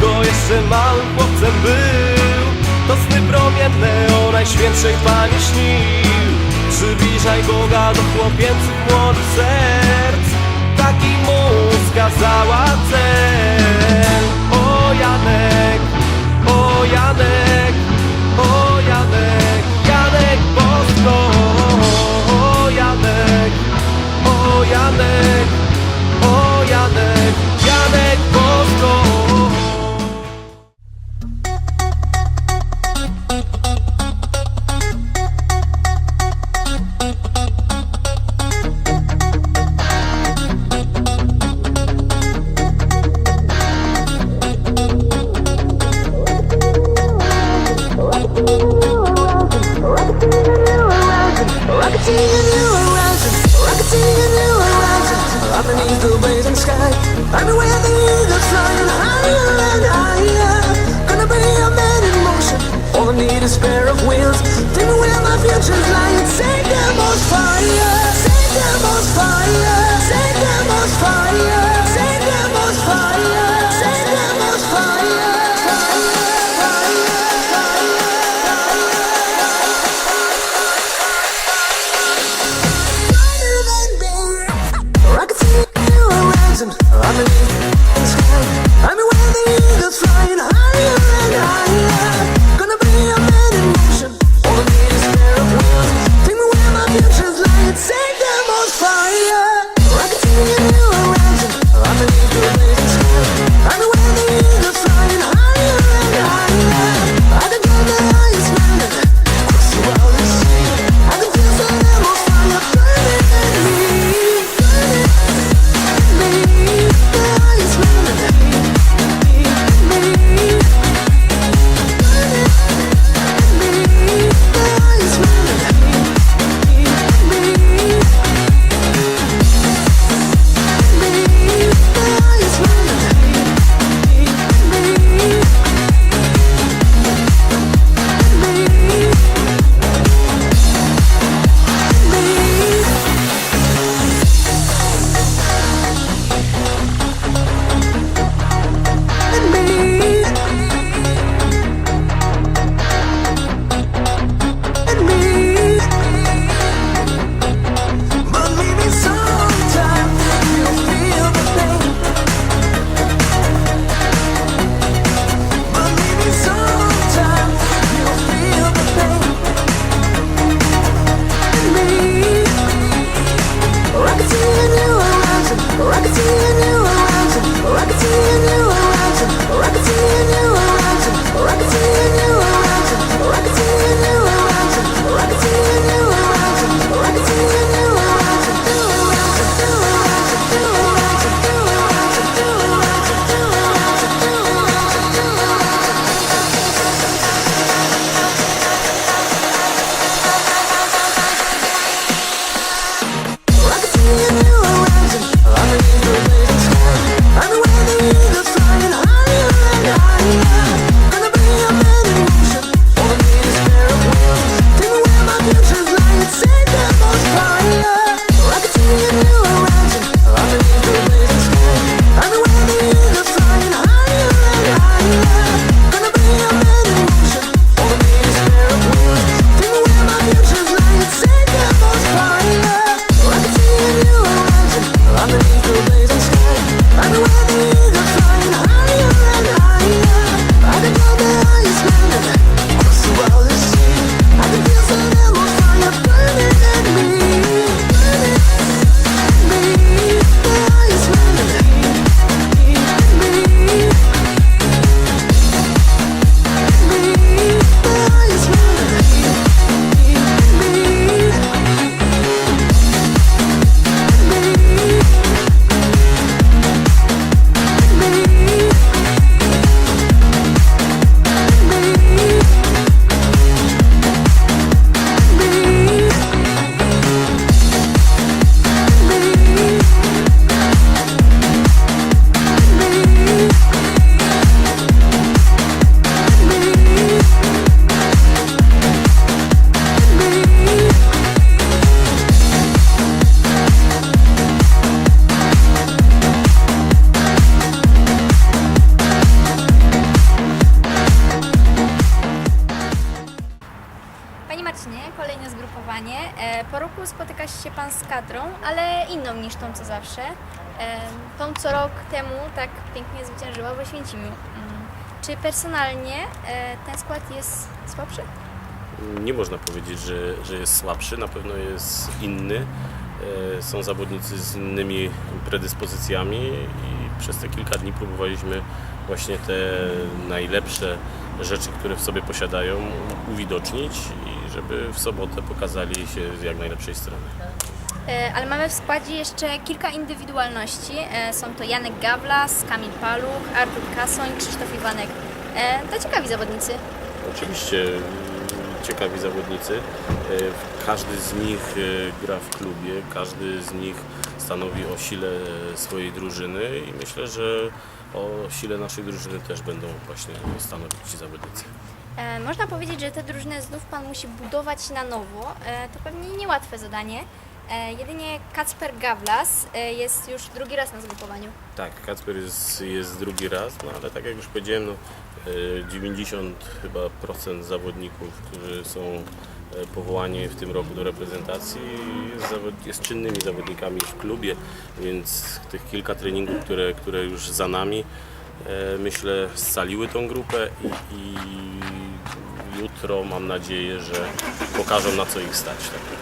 dziecko jeszcze małym chłopcem był. To sny promienne o najświętszej Panie śnił. Przybliżaj Boga do chłopięcych młodych serc. Taki mu skazała cel the blazing sky, everywhere the eagles flying higher and higher. Gonna be a man in motion. All I need is a pair of wheels. Tell me where my future's lying. Set them on fire. Set them on fire. właśnie, kolejne zgrupowanie. E, po roku spotyka się Pan z kadrą, ale inną niż tą co zawsze. E, tą co rok temu tak pięknie zwyciężyła w Oświęcimiu. Mm. Czy personalnie e, ten skład jest słabszy? Nie można powiedzieć, że, że jest słabszy, na pewno jest inny. E, Są zawodnicy z innymi predyspozycjami i przez te kilka dni próbowaliśmy właśnie te najlepsze rzeczy, które w sobie posiadają, uwidocznić i żeby w sobotę pokazali się z jak najlepszej strony. E, Ale mamy w składzie jeszcze kilka indywidualności. E, Są to Janek Gawlas, Kamil Paluch, Artur Kasoń, Krzysztof Iwanek. To ciekawi zawodnicy. Oczywiście ciekawi zawodnicy. E, Każdy z nich e, gra w klubie, każdy z nich stanowi o sile swojej drużyny i myślę, że o sile naszej drużyny też będą właśnie stanowić ci zawodnicy. E, Można powiedzieć, że tę drużynę znów Pan musi budować na nowo. E, To pewnie niełatwe zadanie. E, Jedynie Kacper Gawlas e, jest już drugi raz na zgrupowaniu. Tak, Kacper jest, jest drugi raz, no ale tak jak już powiedziałem, no, e, 90 chyba procent zawodników, którzy są e, powołani w tym roku do reprezentacji jest, jest czynnymi zawodnikami w klubie, więc tych kilka treningów, które, które już za nami, e, myślę scaliły tą grupę i, i jutro mam nadzieję, że pokażą na co ich stać. Tak.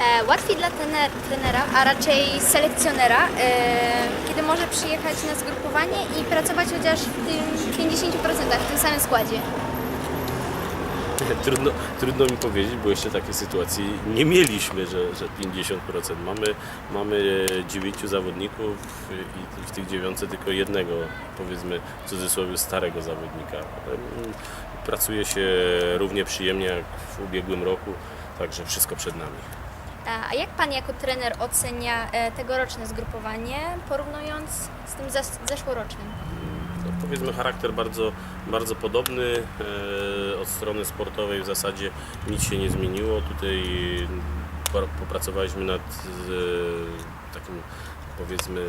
E, Łatwiej dla trener, trenera, a raczej selekcjonera, e, kiedy może przyjechać na zgrupowanie i pracować chociaż w tym 50% w tym samym składzie. Trudno, trudno mi powiedzieć, bo jeszcze takiej sytuacji nie mieliśmy, że, że 50%. Mamy, mamy dziewięciu zawodników i w tych dziewiątce tylko jednego, powiedzmy w cudzysłowie, starego zawodnika. Mm, Pracuje się równie przyjemnie jak w ubiegłym roku, także wszystko przed nami. A jak Pan jako trener ocenia e, tegoroczne zgrupowanie, porównując z tym zes- zeszłorocznym? powiedzmy charakter bardzo, bardzo podobny. E, Od strony sportowej w zasadzie nic się nie zmieniło. Tutaj por- popracowaliśmy nad e, takim powiedzmy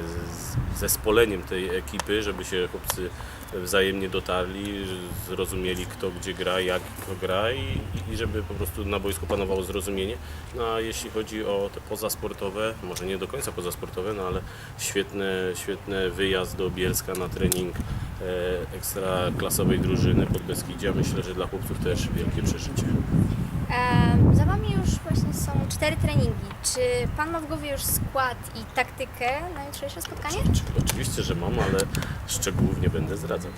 zespoleniem tej ekipy, żeby się chłopcy wzajemnie dotarli, zrozumieli kto gdzie gra, jak kto gra i, i żeby po prostu na boisku panowało zrozumienie. No a jeśli chodzi o te pozasportowe, może nie do końca pozasportowe, no ale świetny, świetny wyjazd do Bielska na trening e, ekstra klasowej drużyny pod Beskidzia. Myślę, że dla chłopców też wielkie przeżycie. Za Wami już właśnie są cztery treningi. Czy Pan ma w głowie już skład i taktykę na jutrzejsze spotkanie? Oczywiście, że mam, ale szczegółów nie będę zdradzał.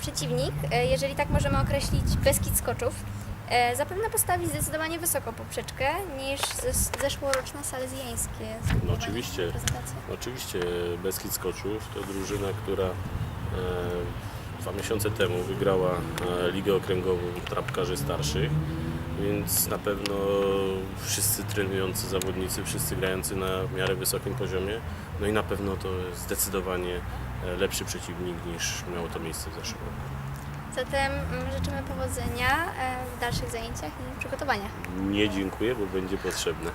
Przeciwnik, e, jeżeli tak możemy określić Beskid Skoczów, e, zapewne postawi zdecydowanie wysoko poprzeczkę niż zes- zeszłoroczne salezjańskie No oczywiście. Oczywiście Beskid Skoczów to drużyna, która e, dwa miesiące temu wygrała e, Ligę Okręgową Trapkarzy Starszych, więc na pewno wszyscy trenujący zawodnicy, wszyscy grający na w miarę wysokim poziomie, no i na pewno to jest zdecydowanie e, lepszy przeciwnik niż miało to miejsce w zeszłym roku. Zatem mm, życzymy powodzenia e, w dalszych zajęciach i przygotowaniach. Nie dziękuję, bo będzie potrzebne.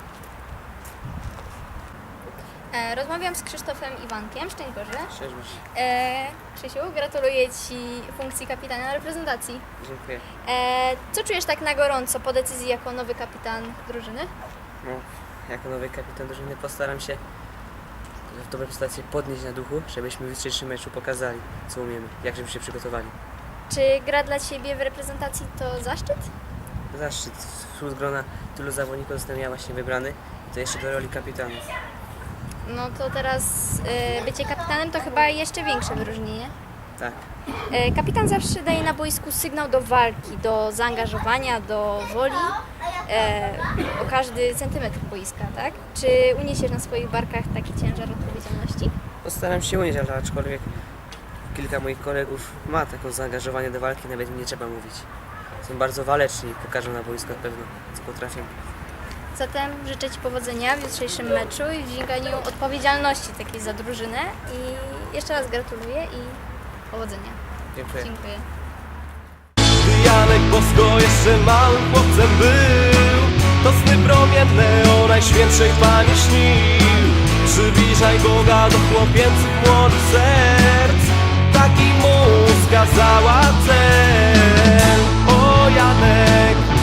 E, Rozmawiam z Krzysztofem Iwankiem, szczęść Boże. Masz. E, Krzysiu, gratuluję Ci funkcji kapitana reprezentacji. Dziękuję. E, co czujesz tak na gorąco po decyzji jako nowy kapitan drużyny? No, jako nowy kapitan drużyny postaram się w tą reprezentację podnieść na duchu, żebyśmy w jutrzejszym meczu pokazali, co umiemy, jak żebyśmy się przygotowali. Czy gra dla Ciebie w reprezentacji to zaszczyt? Zaszczyt wśród grona tylu zawodników zostałem ja właśnie wybrany, to jeszcze do roli kapitana. No to teraz e, bycie kapitanem to chyba jeszcze większe wyróżnienie. Tak, E, kapitan zawsze daje na boisku sygnał do walki, do zaangażowania, do woli e, o każdy centymetr boiska, tak? Czy uniesiesz na swoich barkach taki ciężar odpowiedzialności? postaram się unieść, ale aczkolwiek kilka moich kolegów ma takie zaangażowanie do walki, nawet nie trzeba mówić. Są bardzo waleczni i pokażą na boisku na pewno, co potrafią. Zatem życzę Ci powodzenia w jutrzejszym meczu i w dźwiganiu odpowiedzialności takiej za drużynę. I jeszcze raz gratuluję i powodzenia. Dziękuję. Dziękuję. Janek Bosko jeszcze małym chłopcem był To sny promienne o najświętszej Pani śnił Przybliżaj Boga do chłopięcych młodych serc Taki mu skazała cel O Janek